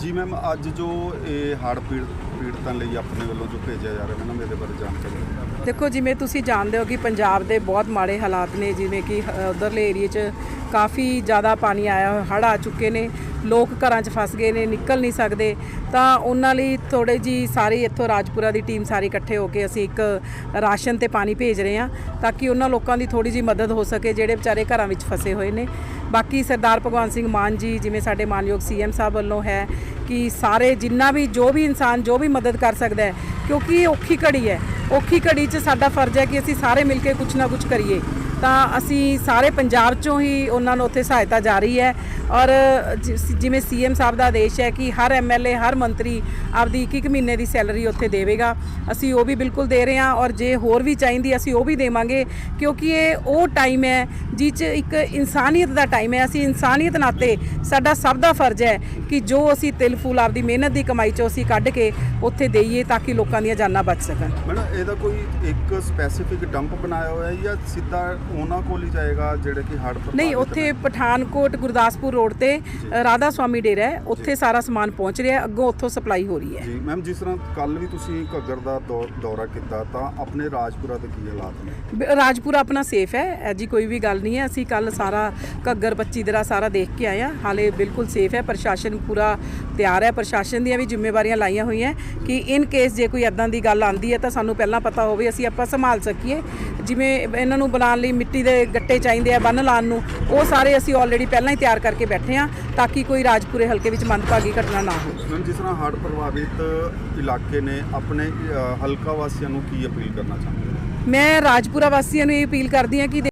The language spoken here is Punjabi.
ਜੀ ਮੈਮ ਅੱਜ ਜੋ ਇਹ ਹੜ੍ਹ ਪੀੜ ਪੀੜਤਾਂ ਲਈ ਆਪਣੇ ਵੱਲੋਂ ਜੋ ਭੇਜਿਆ ਜਾ ਰਿਹਾ ਮੈਮ ਇਹਦੇ ਬਾਰੇ ਜਾਣਕਾਰੀ ਦੇਖੋ ਜਿਵੇਂ ਤੁਸੀਂ ਜਾਣਦੇ ਹੋ ਕਿ ਪੰਜਾਬ ਦੇ ਬਹੁਤ ਮਾੜੇ ਹਾਲਾਤ ਨੇ ਜਿਵੇਂ ਕਿ ਅ, ਉਧਰਲੇ ਏਰੀਏ 'ਚ ਕਾਫੀ ਜ਼ਿਆਦਾ ਪਾਣੀ ਆਇਆ ਹੋਇਆ ਹੜ੍ਹ ਆ ਚੁੱਕੇ ਨੇ। ਲੋਕ ਘਰਾਂ 'ਚ ਫਸ ਗਏ ਨੇ, ਨਿਕਲ ਨਹੀਂ ਸਕਦੇ, ਤਾਂ ਉਹਨਾਂ ਲਈ ਥੋੜੇ ਜੀ ਸਾਰੀ ਇੱਥੋਂ ਰਾਜਪੁਰਾ ਦੀ ਟੀਮ ਸਾਰੀ ਇਕੱਠੇ ਹੋ ਕੇ ਅਸੀਂ ਇੱਕ ਰਾਸ਼ਨ ਤੇ ਪਾਣੀ ਭੇਜ ਰਹੇ ਹਾਂ, ਤਾਂ ਕਿ ਉਹਨਾਂ ਲੋਕਾਂ ਦੀ ਥੋੜੀ ਜੀ ਮਦਦ ਹੋ ਸਕੇ, ਜਿਹੜੇ ਵਿਚਾਰੇ ਘਰਾਂ ਵਿੱਚ ਫਸੇ ਹੋਏ ਨੇ। ਬਾਕੀ ਸਰਦਾਰ ਭਗਵੰਤ ਸਿੰਘ ਮਾਨ ਜੀ, ਜਿਵੇਂ ਸਾਡੇ ਮਾਨਯੋਗ ਸੀਐਮ ਸਾਹਿਬ ਵੱਲੋਂ ਹੈ ਕਿ ਸਾਰੇ ਜਿੰਨਾ ਵੀ, ਜੋ ਵੀ ਇਨਸਾਨ, ਜੋ ਵੀ ਮਦਦ ਕਰ ਸਕਦਾ ਹੈ, ਕਿਉਂਕਿ ਇਹ ਔਖੀ ਘੜੀ ਹੈ, ਔਖੀ ਘੜੀ 'ਚ ਸਾਡਾ ਫਰਜ਼ ਹੈ ਕਿ ਅਸੀਂ ਸਾਰੇ ਮਿਲ ਕੇ ਕੁਝ ਨਾ ਕੁਝ ਕਰੀਏ। ਤਾਂ ਅਸੀਂ ਸਾਰੇ ਪੰਜਾਬ ਚੋਂ ਹੀ ਉਹਨਾਂ ਨੂੰ ਉੱਥੇ ਸਹਾਇਤਾ ਜਾਰੀ ਹੈ ਔਰ ਜਿਵੇਂ ਸੀਐਮ ਸਾਹਿਬ ਦਾ ਆਦੇਸ਼ ਹੈ ਕਿ ਹਰ ਐਮਐਲਏ ਹਰ ਮੰਤਰੀ ਆਪਦੀ ਇੱਕ ਇੱਕ ਮਹੀਨੇ ਦੀ ਸੈਲਰੀ ਉੱਥੇ ਦੇਵੇਗਾ। ਅਸੀਂ ਉਹ ਵੀ ਬਿਲਕੁਲ ਦੇ ਰਹੇ ਹਾਂ ਔਰ ਜੇ ਹੋਰ ਵੀ ਚਾਹੀਦੀ ਅਸੀਂ ਉਹ ਵੀ ਦੇਵਾਂਗੇ ਕਿਉਂਕਿ ਇਹ ਉਹ ਟਾਈਮ ਹੈ ਜਿਹ 'ਚ ਇੱਕ ਇਨਸਾਨੀਅਤ ਦਾ ਟਾਈਮ ਹੈ। ਅਸੀਂ ਇਨਸਾਨੀਅਤ ਨਾਤੇ ਸਾਡਾ ਸਭ ਦਾ ਫਰਜ਼ ਹੈ ਕਿ ਜੋ ਅਸੀਂ ਤਿਲ ਫੂਲ ਆਪਦੀ ਮਿਹਨਤ ਦੀ ਕਮਾਈ ਚੋਂ ਅਸੀਂ ਕੱਢ ਕੇ ਉੱਥੇ ਦੇਈਏ ਤਾਂ ਕਿ ਲੋਕਾਂ ਦੀਆਂ ਜਾਨਾਂ ਬਚ ਸਕਣ। ਮੈਡਮ ਇਹਦਾ ਕੋਈ ਇੱਕ ਸਪੈਸੀਫਿਕ ਡੰਪ ਬਣਾਇਆ ਹੋਇਆ ਹੈ ਜਾਂ ਸਿੱਧਾ ਉਹਨਾਂ ਕੋਲ ਹੀ ਜਾਏਗਾ ਜਿਹੜੇ ਕਿ ਹੜ੍ਹ ਨਹੀਂ ਉੱਥੇ? ਪਠਾਨਕੋਟ ਗੁਰਦਾਸਪੁਰ ਰੋਡ ਤੇ ਰਾਧਾ ਸਵਾਮੀ ਡੇਰਾ ਹੈ ਉੱਥੇ ਸਾਰਾ ਸਮਾਨ ਪਹੁੰਚ ਰਿਹਾ ਹੈ, ਅੱਗੋਂ ਉੱਥੋਂ ਸਪਲਾਈ ਹੋ ਰਹੀ ਹੈ। ਜੀ ਮੈਮ ਜਿਸ ਤਰ੍ਹਾਂ ਕੱਲ ਵੀ ਤੁਸੀਂ ਘੱਗਰ ਦਾ ਦੌ- ਦੌਰਾ ਕੀਤਾ ਤਾਂ ਆਪਣੇ ਰਾਜਪੁਰਾ ਦੇ ਕੀ ਹਾਲਾਤ ਨੇ? ਬ- ਰਾਜਪੁਰਾ ਆਪਣਾ ਸੇਫ ਹੈ ਐਜੀ ਕੋਈ ਵੀ ਗੱਲ ਨਹੀਂ ਹੈ ਅਸੀਂ ਕੱਲ ਸਾਰਾ ਘੱਗਰ 25 ਦਰਾ ਸਾਰਾ ਦੇਖ ਕੇ ਆਏ ਹਾਂ ਹਾਲੇ ਬਿਲਕੁਲ ਸੇਫ ਹੈ ਪ੍ਰਸ਼ਾਸਨ ਪੂਰਾ ਤਿਆਰ ਹੈ ਪ੍ਰਸ਼ਾਸਨ ਦੀਆਂ ਵੀ ਜ਼ਿੰਮੇਵਾਰੀਆਂ ਲਾਈਆਂ ਹੋਈਆਂ ਕਿ ਇਨ ਕੇਸ ਜੇ ਕੋਈ ਐਦਾਂ ਦੀ ਗੱਲ ਆਂਦੀ ਹੈ ਤਾਂ ਸਾਨੂੰ ਪਹਿਲਾਂ ਪਤਾ ਹੋਵੇ ਅਸੀਂ ਆਪਾਂ ਸੰਭਾਲ ਸਕੀਏ ਜਿਵੇਂ ਇਹਨਾਂ ਨੂੰ ਬਣਾਉਣ ਲਈ ਮਿੱਟੀ ਦੇ ਗੱਟੇ ਚਾਹੀਦੇ ਆ ਬੰਨ ਲਾਉਣ ਨੂੰ ਉਹ ਸਾਰੇ ਅਸੀਂ ਆਲਰੇਡੀ ਪਹਿਲਾਂ ਹੀ ਤਿਆਰ ਕਰਕੇ ਬੈਠੇ ਹਾਂ ਤਾਂ ਕਿ ਕੋਈ ਰਾਜਪੁਰੇ ਹਲਕੇ ਵਿੱਚ ਮੰਦਭਾਗੀ ਘਟਨਾ ਨਾ ਹੋਵੇ। ਮੈਮ ਜਿਸ ਤਰ੍ਹਾਂ ਹੜ੍ਹ ਪ੍ਰਭਾਵਿਤ ਇਲਾਕੇ ਨੇ ਆਪਣੇ ਹਲਕਾ ਵਾਸੀਆਂ ਨੂੰ ਕੀ ਅਪੀਲ ਕਰਨਾ ਚਾਹੁੰਦੇ ਮੈਂ ਰਾਜਪੁਰਾ ਵਾਸੀਆਂ ਨੂੰ ਇਹ ਅਪੀਲ ਕਰਦੀ ਹਾਂ ਕਿ